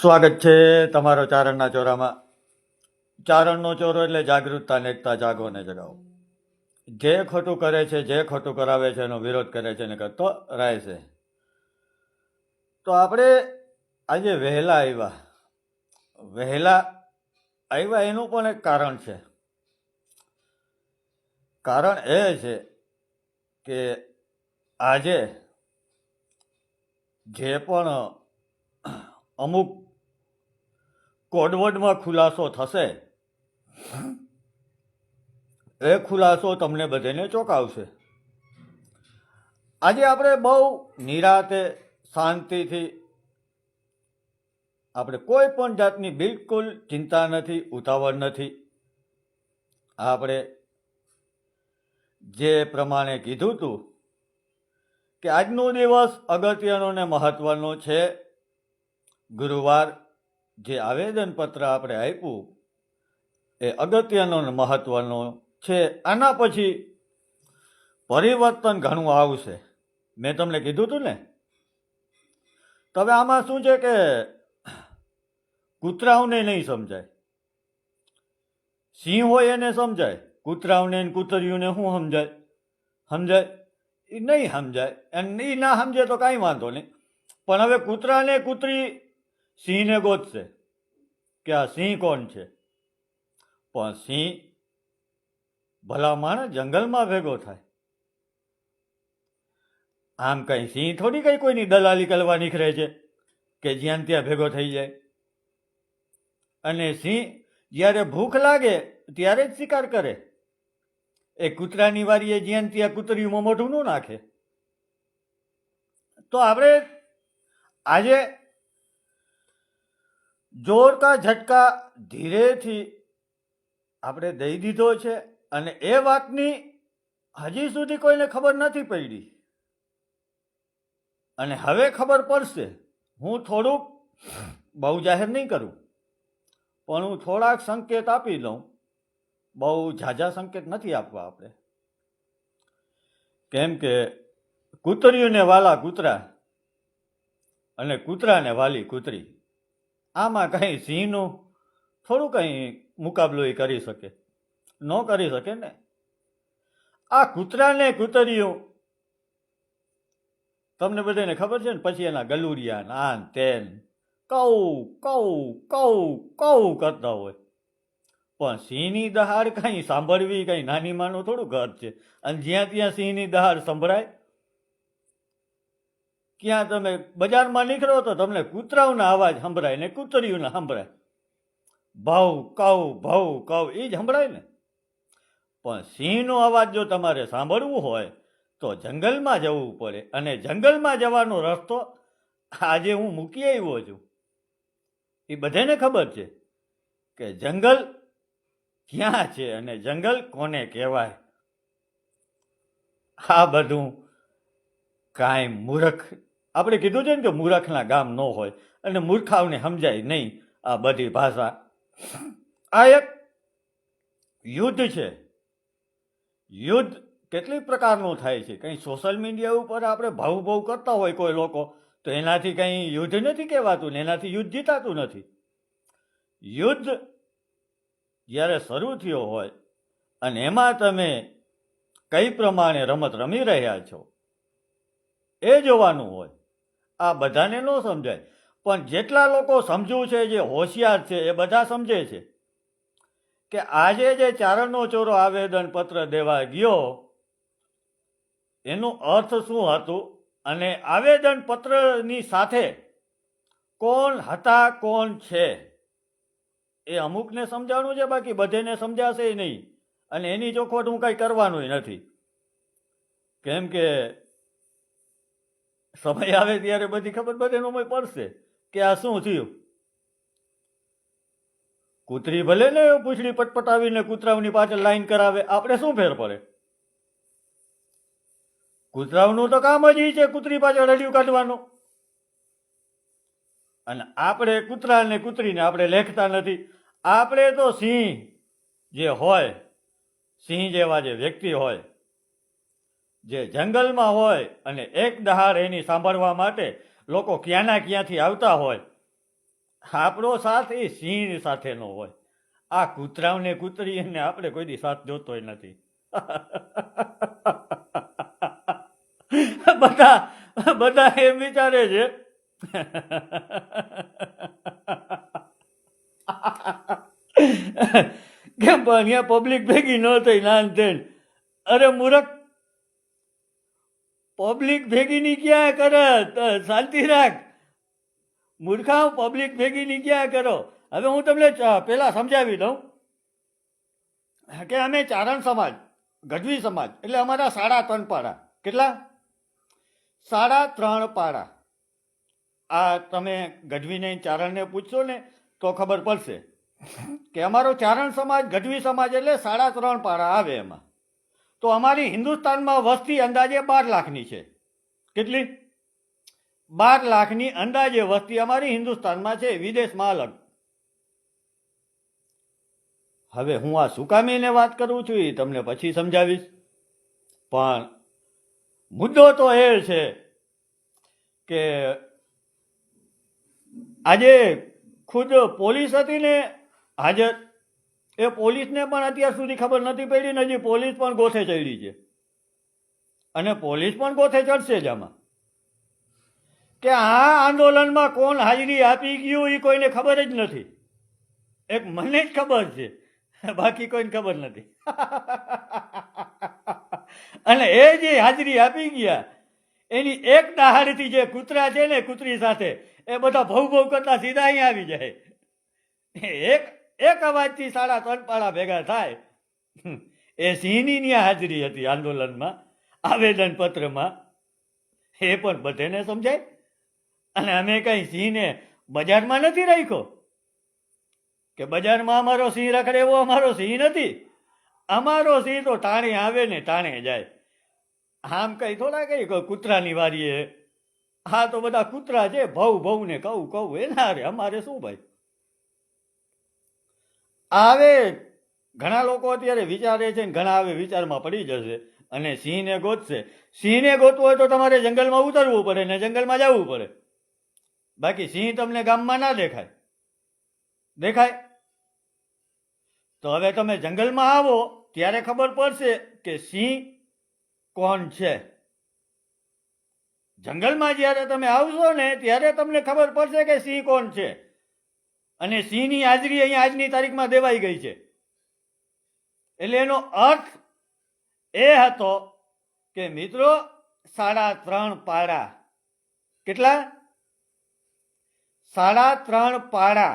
સ્વાગત છે તમારો ચારણના ચોરામાં. ચારણનો ચોરો એટલે જાગૃતતા, નેકતા, જાગો ને જગાવો. જે ખોટું કરે છે, જે ખોટું કરાવે છે, એનો વિરોધ કરે છે ને કરતો રહે છે. તો આપણે આજે વહેલા આવ્યા. વહેલા આવ્યા એનું પણ એક કારણ છે. કારણ એ છે કે આજે જે પણ અમુક કોડવર્ડમાં ખુલાસો થશે? એ ખુલાસો તમને બધાને ચોંકાવશે. આજે આપણે બહુ નિરાતે શાંતિથી આપણે કોઈ પણ જાતની બિલકુલ ચિંતા નથી, ઉતાવળ નથી. આપણે જે પ્રમાણે કીધું હતું કે આજનો દિવસ અગત્યનો ને મહત્વનો છે. ગુરુવાર જે આવેદનપત્ર આપણે આપ્યું, એ અગત્યનો ને મહત્વનો છે. આના પછી પરિવર્તન ઘણું આવશે. મેં તમને કીધું હતું ને? હવે આમાં શું છે કે કૂતરાઓને નહીં સમજાય. સિંહ હોય એને સમજાય. કૂતરાઓને કૂતરીઓને શું સમજાય? સમજાય? એ નહીં સમજાય. અને એ ના સમજે તો કાંઈ વાંધો નહીં. પણ હવે કૂતરાને કૂતરી, સિંહને ગોતશે. કે આ સિંહ કોણ છે? પણ સિંહ ભલા માણસ જંગલમાં ભેગો થાય. આમ કંઈ સિંહ થોડી કંઈ કોઈની દલાલી કરવા નીકળે છે કે જ્યાં ત્યાં ભેગો થઈ જાય? અને સિંહ જ્યારે ભૂખ લાગે ત્યારે જ શિકાર કરે. એ કૂતરાની વારીએ જ્યાં ત્યાં કૂતરીમાં મોઢું ન નાખે. તો આપણે આજે જોર કા ઝટકા ધીરેથી આપણે દઈ દીધો છે અને એ વાતની હજી સુધી કોઈને ખબર નથી પડી. અને હવે ખબર પડશે. હું થોડુંક બહુ જાહેર નહીં કરું, પણ હું થોડાક સંકેત આપી દઉં. બહુ ઝાઝા સંકેત નથી આપવા આપણે. કેમ કે કૂતરીઓને વાલા કૂતરા અને કૂતરાને વાલી કૂતરી. આમાં કંઈ સિંહનું થોડું કંઈ મુકાબલો એ કરી શકે. ન કરી શકે ને. આ કૂતરાને કૂતરીઓ. તમને બધાને ખબર છે ને, પછી એના ગલુરિયા આન તેન કૌ કૌ કૌ કૌ કરતા હોય. પણ સિંહની દહાડ કાંઈ સાંભળવી કાંઈ નાની માનું થોડું ઘર છે. અને જ્યાં ત્યાં સિંહની દહાડ સંભળાય ક્યાં તમે બજારમાં નીકળો તો તમને કૂતરાઓના અવાજ સંભળાય ને કૂતરીઓના સંભળાય. ભાવ, કાવ, ભાવ, કવ, એ જ સંભળાય ને. પણ સિંહનો અવાજ જો તમારે સાંભળવું હોય તો જંગલમાં જવું પડે અને જંગલમાં જવાનો રસ્તો આજે હું મૂકી આવ્યો છું. એ બધાને ખબર છે કે જંગલ ક્યાં છે અને જંગલ કોને કહેવાય? આ બધું કાંઈ મૂર્ખ આપણે કીધું છે ને કે મૂર્ખના ગામ ન હોય અને મૂર્ખાઓને સમજાય નહીં આ બધી ભાષા. આ એક યુદ્ધ છે. યુદ્ધ કેટલી પ્રકારનું થાય છે? કંઈ સોશિયલ મીડિયા ઉપર આપણે ભાવ ભાવ કરતા હોય કોઈ લોકો, તો એનાથી કંઈ યુદ્ધ નથી કહેવાતું ને એનાથી યુદ્ધ જીતાતું નથી. યુદ્ધ જ્યારે શરૂ થયો હોય અને એમાં તમે કઈ પ્રમાણે રમત રમી રહ્યા છો, એ જોવાનું હોય. આ બધાને ન સમજાય. પણ જેટલા લોકો સમજવું છે, જે હોશિયાર છે, એ બધા સમજે છે કે આજે જે ચારણનો ચોરો આવેદન પત્ર દેવા ગયો, એનું અર્થ શું હતું અને આવેદન પત્રની સાથે કોણ હતા, કોણ છે? એ અમુકને સમજાણું છે, બાકી બધેને સમજાશે નહીં. અને એની ચોખવટ હું કંઈ કરવાનું નથી. કેમ કે સમય આવે ત્યારે બધી ખબર બધાનો મય પડશે કે આ શું થયું. કૂતરી ભલે ને પૂછડી પટપટાવીને કૂતરાઓની પાછળ લાઈન કરાવે, આપણે શું ફેર પડે? કૂતરાઓનું તો કામ જ છે કૂતરી પાછળ રડિયું કાઢવાનું. અને આપણે કૂતરા ને કૂતરીને આપણે લેખતા નથી. આપણે તો સિંહ જે હોય, સિંહ જેવા જે વ્યક્તિ હોય જે જંગલમાં હોય અને એક દહાડ એની સાંભળવા માટે લોકો ક્યાંના ક્યાંથી આવતા હોય, આપણો સાથ એ સિંહ સાથેનો હોય. આ કૂતરાઓને કૂતરી એને આપણે કોઈ દી સાથ જોતોય નથી. બધા બધા એમ વિચારે છે. કેમ અહીંયા પબ્લિક ભેગી ન થઈ નાન થઈને અરે મૂરખ પબ્લિક ભેગી ની ક્યાં કરે? શાંતિ રાખ. મૂર્ખાઓ પબ્લિક ભેગી ની ક્યાં કરો? હવે હું તમને પહેલા સમજાવી દઉં. કે અમે ચારણ સમાજ, ગઢવી સમાજ, એટલે અમારા સાડા ત્રણ પાડા. કેટલા? સાડા ત્રણ પાડા. આ તમે ગઢવીને, ચારણને પૂછશો ને, તો ખબર પડશે કે અમારો ચારણ સમાજ, ગઢવી સમાજ એટલે સાડા ત્રણ પાડા આવે એમાં. તો અમારી હિન્દુસ્તાનમાં વસ્તી અંદાજે બાર લાખની છે. કેટલી? બાર લાખની અંદાજે વસ્તી અમારી હિન્દુસ્તાનમાં છે, વિદેશમાં અલગ. હવે હું આ સુકામીને વાત કરું છું એ તમને પછી સમજાવીશ. પણ મુદ્દો તો એ છે કે આજે ખુદ પોલીસ હતી ને હાજર એ પોલીસને પણ અત્યાર સુધી ખબર નથી પડી ને હજી પોલીસ પણ ગોથે ચડી છે. અને પોલીસ પણ ગોથે ચડશે જ આમાં. કે આ આંદોલનમાં કોણ હાજરી આપી ગયું એ કોઈને ખબર જ નથી. એક મને જ ખબર છે. બાકી કોઈને ખબર નથી. અને એ જે હાજરી આપી ગયા, એની એક દહાડથી જે કૂતરા છે ને કૂતરી સાથે, એ બધા ભવ ભવ કરતા સીધા અહીં આવી જાય. એક એક અવાજથી સાડા ત્રણ પાડા ભેગા થાય. એ સિંહની ની હાજરી હતી આંદોલનમાં, આવેદન પત્રમાં. એ પણ બધેને સમજાય. અને અમે કઈ સિંહને બજારમાં નથી રાખ્યો? કે બજારમાં અમારો સિંહ રખડે એવો અમારો સિંહ નથી? અમારો સિંહ તો ટાણે આવે ને ટાણે જાય. આમ કઈ થોડા કઈ કૂતરાની વારીએ. હા, તો બધા કૂતરા છે, ભવ ને કહું કહું. એના રે અમારે શું ભાઈ? આવે, ઘણા લોકો અત્યારે વિચારે છે ને ઘણા આવે વિચારમાં પડી જશે અને સિંહને ગોતશે. સિંહને ગોતવું હોય તો તમારે જંગલમાં ઉતરવું પડે ને જંગલમાં જવું પડે. બાકી સિંહ તમને ગામમાં ના દેખાય. દેખાય? તો હવે તમે જંગલમાં આવો, ત્યારે ખબર પડશે કે સિંહ કોણ છે. જંગલમાં જ્યારે તમે આવશો ને, ત્યારે તમને ખબર પડશે કે સિંહ કોણ છે. અને સિંહની હાજરી અહીંયા આજની તારીખમાં દેવાઈ ગઈ છે. એટલે એનો અર્થ એ હતો કે મિત્રો, સાડા ત્રણ પાડા. કેટલા? સાડા ત્રણ પાડા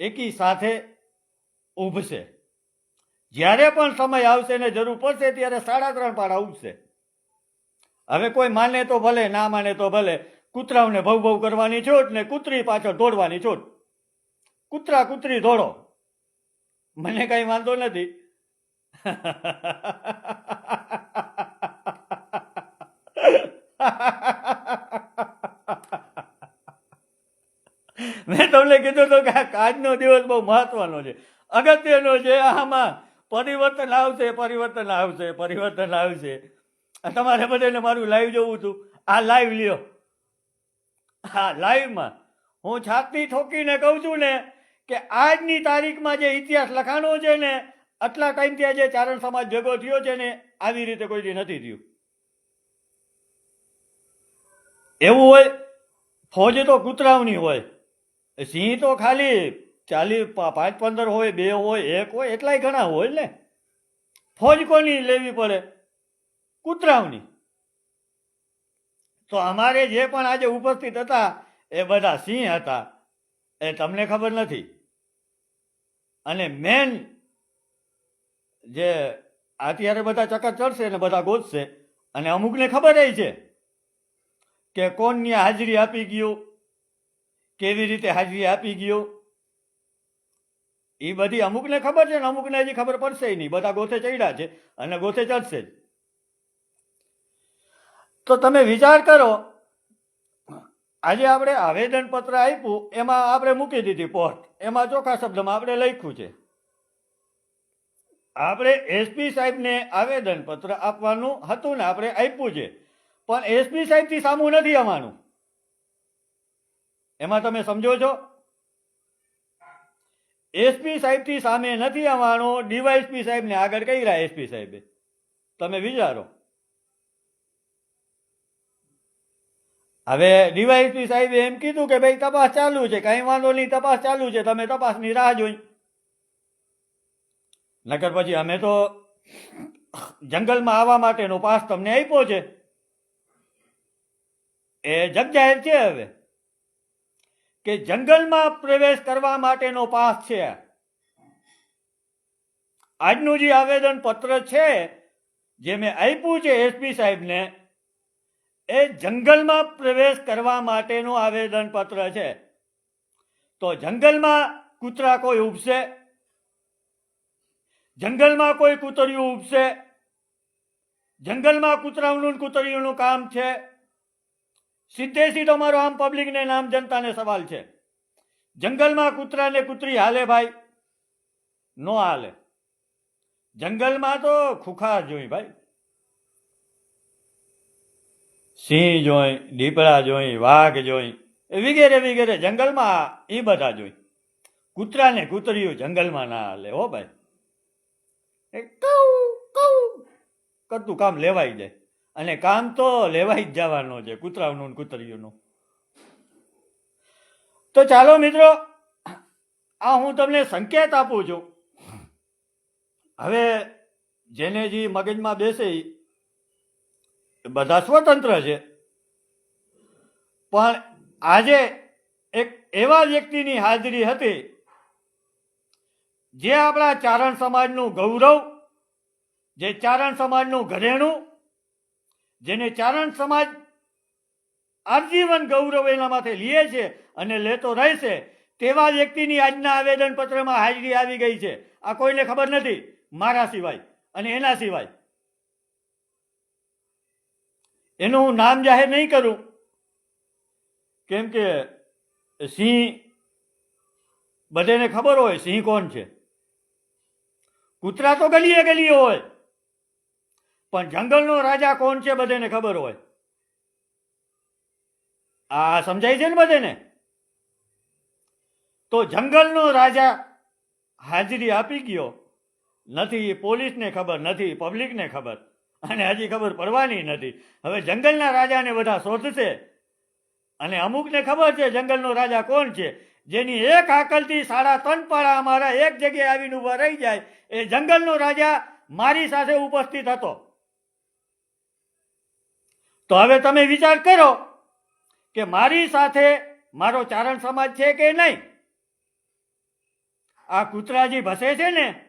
એકી સાથે ઉભશે જ્યારે પણ સમય આવશે ને જરૂર પડશે ત્યારે સાડા ત્રણ પાડા ઉભશે હવે કોઈ માને તો ભલે, ના માને તો ભલે કૂતરાઓને ભવ ભવ કરવાની છૂટ ને કૂતરી પાછળ દોડવાની છૂટ કૂતરા કૂતરી દોડો. મને કઈ વાંધો નથી. મેં તમને કીધું હતું કે આ આજનો દિવસ બહુ મહત્વનો છે. અગત્યનો છે આમાં પરિવર્તન આવશે પરિવર્તન આવશે પરિવર્તન આવશે. તમારે બધાને મારું લાઈવ જોવું હતું. આ લાઈવ લ્યો. હા લાઈવમાં હું છાતી ઠોકીને કહું છું ને કે આજની તારીખમાં જે ઇતિહાસ લખાણો છે ને, આટલા ટાઈમથી આજે ચારણ સમાજ ભેગો થયો છે ને, આવી રીતે કોઈ દી નથી થયું. એવું હોય, ફોજ તો કૂતરાવની હોય, સિંહ તો ખાલી ચાલી પાંચ પંદર હોય, બે હોય, એક હોય, એટલાય ઘણા હોય ને. ફોજ કોની લેવી પડે? કૂતરાવની. તો અમારે જે પણ આજે ઉપસ્થિત હતા, એ બધા સિંહ હતા. એ તમને ખબર નથી. અને મેન જે અત્યારે બધા ચક્કર ચડશે ને બધા ગોતશે, અને અમુકને ખબર છે કે કોણની હાજરી આપી ગયો, કેવી રીતે હાજરી આપી ગયો. એ બધી અમુકને ખબર છે ને અમુકને હજી ખબર પડશે નહીં. બધા ગોથે ચડ્યા છે અને ગોથે ચડશે જ. તો તમે વિચાર કરો. આજે આપણે આવેદન પત્ર આપ્યું, એમાં આપણે મૂકી દીધી પોસ્ટ એમાં ચોખ્ખા શબ્દમાં આપણે લખ્યું છે. આપણે એસપી સાહેબને આવેદન પત્ર આપવાનું હતું ને આપણે આપ્યું છે. પણ એસપી સાહેબથી સામું નથી આવવાનું. એમાં તમે સમજો છો? એસપી સાહેબથી સામે નથી આવવાનો. ડીવાયસપી સાહેબને આગળ કહી રહ્યા એસપી સાહેબે. તમે વિચારો. હવે ડીવાયસપી સાહેબે એમ કીધું કે ભાઈ તપાસ ચાલુ છે, કઈ વાંધો નહીં, તપાસ ચાલુ છે, તમે તપાસની રાહ જોઈ. નકર પછી અમે તો જંગલમાં આવવા માટેનો પાસ તમને આપ્યો છે. એ જગજાહેર છે હવે. કે જંગલમાં પ્રવેશ કરવા માટેનો પાસ છે. આજનું જે આવેદન પત્ર છે, જે મેં આપ્યું છે એસપી સાહેબને એ જંગલમાં પ્રવેશ કરવા માટેનું આવેદન પત્ર છે. તો જંગલમાં કૂતરા કોઈ ઉપસે જંગલમાં કોઈ કૂતરિયું ઉપસે જંગલમાં કૂતરાઓનું ને કૂતરિયુંનું કામ છે? સીધે સીધો મારો આમ પબ્લિકને નામ જનતાને સવાલ છે. જંગલમાં કૂતરા ને કૂતરી હાલે ભાઈ? નો હાલે. જંગલમાં તો ખુખાર જોઈ ભાઈ. સિંહ જોઈ, દીપડા જોઈ, વાઘ જોઈ, એ વગેરે વગેરે જંગલમાં એ બધા જોઈ. કૂતરાને કૂતરીયું જંગલમાં ના હાલે, હો ભાઈ. એ કઉ કઉ. કરતું કામ લેવાઈ જાય. અને કામ તો લેવાઈ જ જવાનું છે, કૂતરાઓનું ને કૂતરીઓનું. તો ચાલો મિત્રો, આ હું તમને સંકેત આપું છું. હવે જેને જે મગજમાં બેસે બધા સ્વતંત્ર છે. પણ આજે એક એવા વ્યક્તિની હાજરી હતી જે આપણા ચારણ સમાજનું ગૌરવ, જે ચારણ સમાજનું ઘરેણું, જેને ચારણ સમાજ આજીવન ગૌરવ એના માથે લે છે અને લેતો રહેશે, તેવા વ્યક્તિની આજના આવેદન પત્રમાં હાજરી આવી ગઈ છે. આ કોઈને ખબર નથી? મારા સિવાય અને એના સિવાય. એનું હું નામ જાહેર નહીં કરું. કેમ કે સિંહ, બધાને ખબર હોય સિંહ કોણ છે. કૂતરા તો ગલીએ ગલીએ હોય, પણ જંગલનો રાજા કોણ છે બધાને ખબર હોય. આ સમજાય છે ને બધાને? તો જંગલનો રાજા હાજરી આપી ગયો. નથી પોલીસને ખબર, નથી પબ્લિકને ખબર. અને હજી ખબર પડવાની નથી. હવે જંગલના રાજાને બધા શોધશે. અને અમુકને ખબર છે જંગલનો રાજા કોણ છે? જેની એક આકલથી સાડા ત્રણ પાડા અમારા એક જગ્યાએ આવીને ઊભા રહી જાય, એ જંગલનો રાજા મારી સાથે ઉપસ્થિત હતો. તો હવે તમે વિચાર કરો કે મારી સાથે મારો ચારણ સમાજ છે કે નહીં? આ કૂતરાજી ભસે છે ને?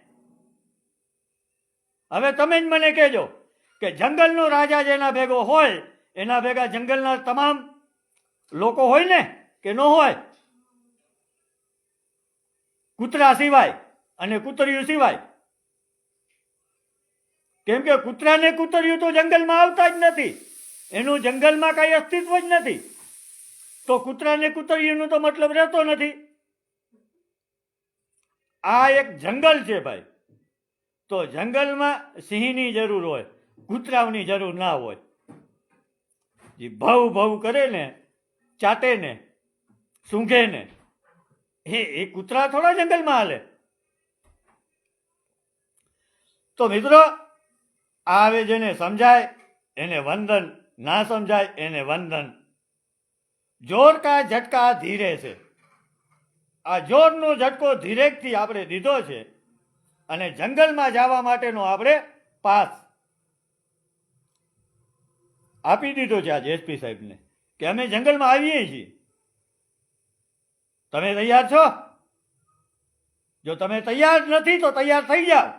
હવે તમે જ મને કહેજો. કે જંગલનો રાજા જેના ભેગો હોય, એના ભેગા જંગલના તમામ લોકો હોય ને, કે ન હોય, કૂતરા સિવાય અને કૂતરિયું સિવાય. કેમ કે કૂતરાને કૂતરિયું તો જંગલમાં આવતા જ નથી. એનું જંગલમાં કઈ અસ્તિત્વ જ નથી. તો કૂતરાને કૂતરિયુંનો તો મતલબ રહેતો નથી. આ એક જંગલ છે ભાઈ. તો જંગલમાં સિંહની જરૂર હોય. કૂતરાઓની જરૂર ના હોય. જે, ભવ ભવ કરે ને, ચાટે ને, સૂંઘે ને. એ એ કૂતરા થોડા જંગલમાં હાલે. તો મિત્રો, આવે જેને સમજાય, એને વંદન, ના સમજાય, એને વંદન. જોર કા ઝટકા ધીરે છે. આ જોરનો ઝટકો ધીરેકથી આપણે દીધો છે અને જંગલમાં જવા માટેનો આપણે પાસ આપી દીધો છે આજે એસપી સાહેબને કે અમે જંગલમાં આવીએ છીએ. તમે તૈયાર છો? જો તમે તૈયાર નથી તો તૈયાર થઈ જાઓ.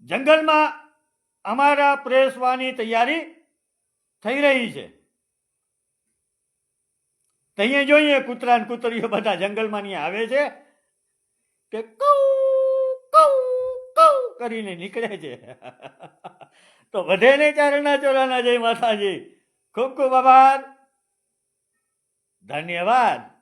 જંગલમાં અમારા પ્રેસવાની તૈયારી થઈ રહી છે. અહીંયા જોઈએ કૂતરા ને કૂતરીઓ બધા જંગલમાં આવે છે કે કૌ કઉ કઉ કરીને નીકળે છે. તો બધેને ચારણા ચોરાના જય માતાજી. ખૂબ ખૂબ આભાર. ધન્યવાદ.